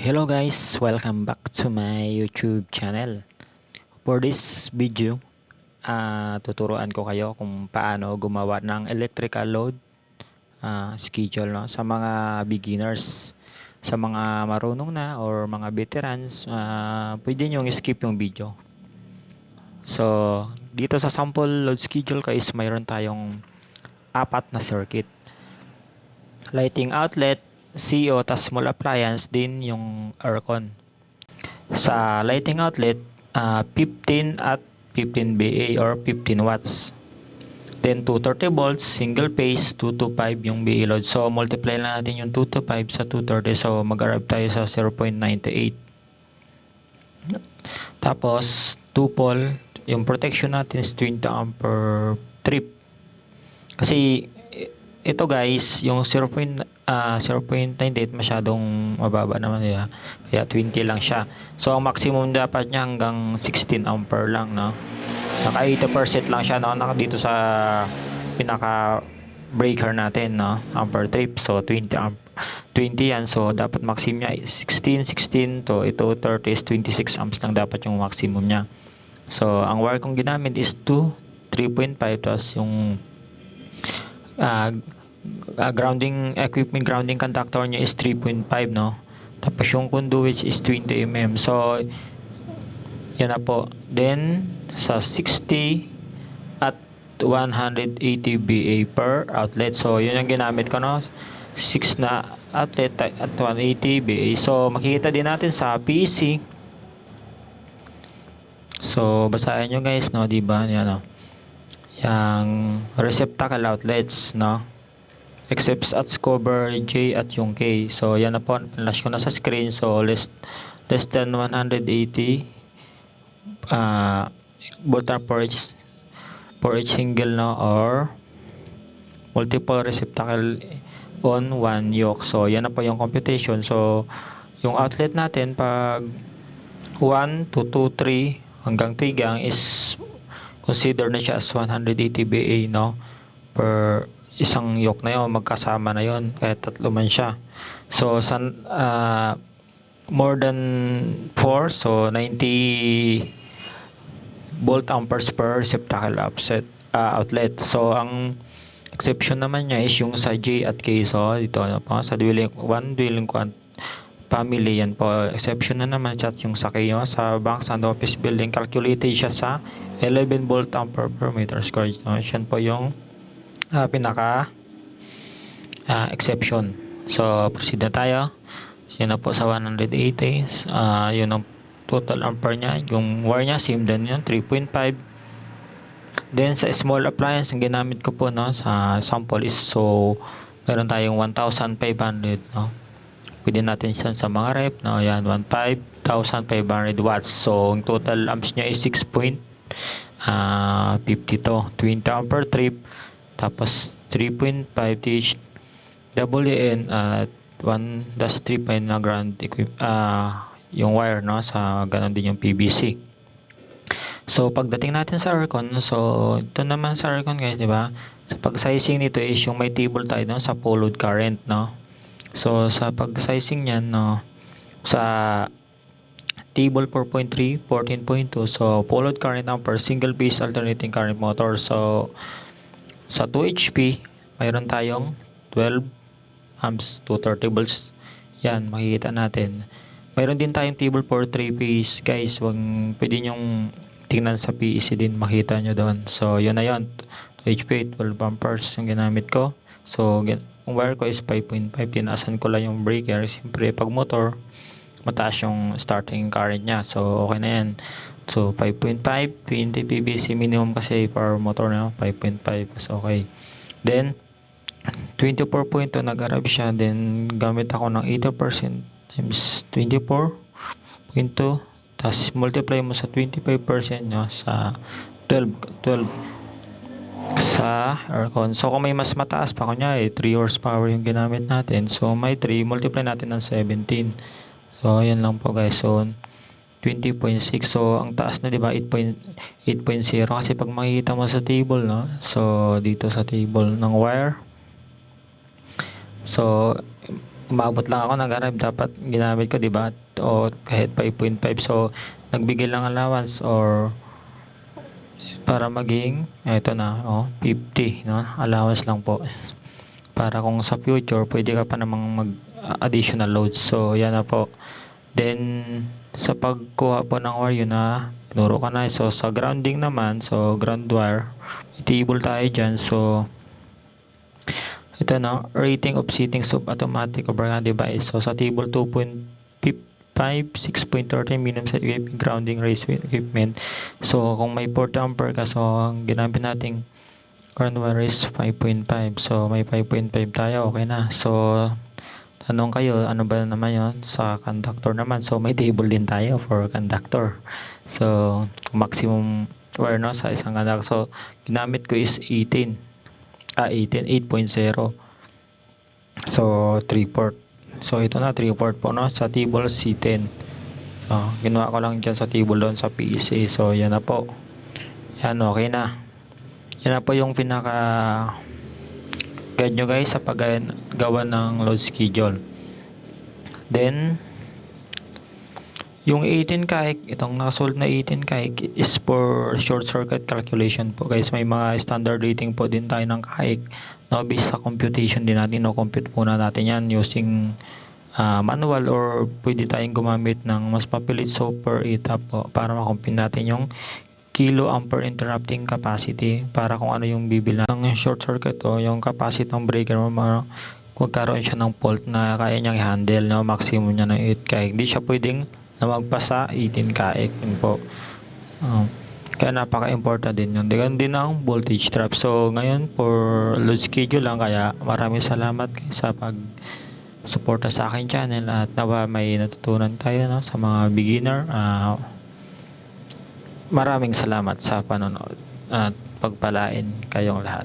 Hello guys, welcome back to my YouTube channel. For this video, ah tuturuan ko kayo kung paano gumawa ng electrical load ah, schedule no? sa mga beginners. Sa mga marunong na or mga veterans, ah, pwede nyo skip yung video. So, dito sa sample load schedule guys, mayroon tayong apat na circuit. Lighting outlet, CO, tas small appliance din yung aircon. Sa lighting outlet, ah, 15 at 15 BA or 15 watts. Then 230 volts, single phase, 225 yung BA load. So multiply lang natin yung 225 sa 230. So mag-arrive tayo sa 0.98. Tapos 2 pole, yung protection natin is 20 ampere trip. Kasi ito guys, yung 0. ah 0.98 masyadong mababa naman niya. Kaya 20 lang siya. So ang maximum dapat niya hanggang 16 ampere lang, no? Naka 80% lang siya, no? Naka dito sa pinaka breaker natin, no? Ampere trip. So 20 amp 20 yan. So dapat maximum niya is 16, 16 to ito 30 is 26 amps lang dapat yung maximum niya. So ang wire kong ginamit is 2 3.5 tapos yung ah, ah, grounding equipment grounding conductor niya is 3.5 no? Tapos yung conduit is 20 mm so yan na po. Then sa 60 at 180 BA per outlet. So yun ang ginamit ko no? 6 na outlet at 180 BA so makikita din natin sa PC so basahin nyo guys no? Di ba? Yan no yung receptacle outlets no? Except at cover J at yung K. So yan na po flash ko na sa screen. So less less than 180 uh, are for each for each single no? Or multiple receptacle on one yoke. So yan na po yung computation. So yung outlet natin pag 1 to 2 3 hanggang 3 gang is consider na siya as 180 BA no? Per isang yoke na yon magkasama na yon kahit tatlo man siya. So san ah, more than 4 so 90 volt amperes per receptacle offset ah, outlet. So ang exception naman niya is yung sa J at K so dito ano po sa dwelling one dwelling quant family yan po. Exception na naman siya yung sa K no? sa banks and office building. Calculated siya sa 11 volt ampere per meter square. No? yan po yung ah, pinaka ah, exception. So proceed na tayo. So, yun na po sa 180 ah yun ang total ampere niya. Yung wire niya same din yun 3.5 then sa small appliance ang ginamit ko po no sa sample is so meron tayong 1,500 no pwede natin siya sa mga rep no? Yan 15,500 watts. So ang total amps niya is 6.52 20 ampere trip. Tapos 3.5 TH WN at 1 dash 3 pa na ground equip ah yung wire no? Sa ganun din yung PVC So pagdating natin sa aircon, so ito naman sa aircon guys, di ba? Sa pag-sizing nito is yung may table tayo no, sa full load current, no? So sa pag-sizing niyan, no, sa table 4.3, 14.2, so full load current ang per single phase alternating current motor. So sa 2 HP, mayroon tayong 12 amps, 230 volts. Yan, makikita natin. Mayroon din tayong table for 3 phase, guys. Wag pwede nyong tingnan sa PEC din makita nyo doon. So, yun na yun. 2 HP, 12 amperes yung ginamit ko. So, ang wire ko is 5.5. Tinaasan ko lang yung breaker. Siyempre, pag motor, mataas yung starting current niya. So, okay na yan. So, 5.5, 20 PVC minimum kasi per motor na 5.5. So, okay. Then, 24.2 nag-arrive siya. Then, gamit ako ng 80% times 24.2 tapos multiply mo sa 25% no, sa 12, 12 sa aircon. So kung may mas mataas pa, kunya eh, 3 horsepower yung ginamit natin. So may 3, multiply natin ng 17. So yan lang po guys. So 20.6. So ang taas na 'di ba 8.8.0 kasi pag makikita mo sa table no. So dito sa table ng wire. So umabot lang ako nag-arrive dapat ginamit ko 'di ba? O kahit 5.5 so nagbigay lang allowance or para maging eto na oh 50 no? Allowance lang po. Para kung sa future pwede ka pa namang mag additional loads. So yan na po. Then sa pagkuha po ng wire yun na tinuro ka na. So sa grounding naman so ground wire table tayo dyan. So ito na, rating of settings of automatic overhead device. So, sa table 2.5, 6.13 minimum sa equipment, grounding race equipment. So, kung may 4 ampere ka, so, ang ginamit nating wire is 5.5. So, may 5.5 tayo, okay na. So, tanong kayo, ano ba naman yon Sa conductor naman, so, may table din tayo for conductor. So, maximum wire no, sa isang conductor. So, ginamit ko is 18 ah 18 8.0 so 3 port so ito na 3 port po no? Sa table C10 so ginawa ko lang dyan sa table doon sa PCA so yan na po. Yan okay na. Yan na po yung pinaka guide nyo guys sa paggawa ng load schedule. Then yung 18 kaik, itong nakasold na 18 kaik is for short circuit calculation po guys. May mga standard rating po din tayo ng kaik. No, based sa computation din natin, no, compute po na natin yan using ah, manual or pwede tayong gumamit ng mas mapilit software ETA po para makompute natin yung kilo ampere interrupting capacity para kung ano yung bibil ng short circuit o yung capacity ng breaker mo ma- magkaroon siya ng fault na kaya niyang i-handle no maximum niya ng 8 kaya hindi siya pwedeng na magpasa 18 kaek yun po Um, kaya napaka-important din yun. Ganun din ang voltage drop. So, ngayon, for load schedule lang. Kaya maraming salamat sa pag suporta sa akin channel at nawa may natutunan tayo no, sa mga beginner. Ah, maraming salamat sa panonood at pagpalain kayong lahat.